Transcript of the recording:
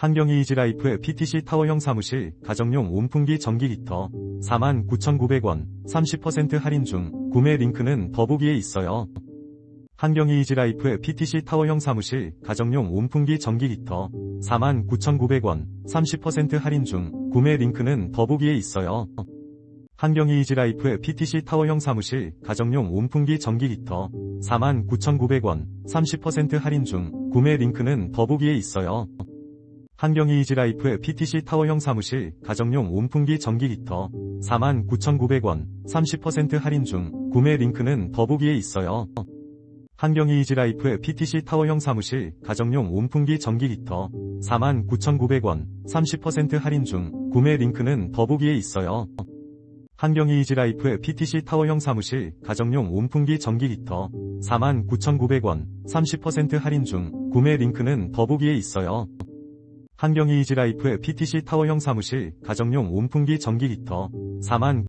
한경이 이지라이프 PTC 타워형 사무실 가정용 온풍기 전기 히터 49,900원 30% 할인 중 구매 링크는 더보기에 있어요. 한경이 이지라이프 PTC 타워형 사무실 가정용 온풍기 전기 히터 49,900원 30% 할인 중 구매 링크는 더보기에 있어요. 한경이 이지라이프 PTC 타워형 사무실 가정용 온풍기 전기 히터 49,900원 30% 할인 중 구매 링크는 더보기에 있어요. 한경이 이지라이프 PTC 타워형 사무실 가정용 온풍기 전기 히터 49,900원 30% 할인 중 구매 링크는 더보기에 있어요. 한경이 이지라이프 PTC 타워형 사무실 가정용 온풍기 전기 히터 49,900원 30% 할인 중 구매 링크는 더보기에 있어요. 한경이 이지라이프 PTC 타워형 사무실 가정용 온풍기 전기 히터 49,900원 30% 할인 중 구매 링크는 더보기에 있어요. 한경이 이지라이프 PTC 타워형 사무실 가정용 온풍기 전기 히터 4만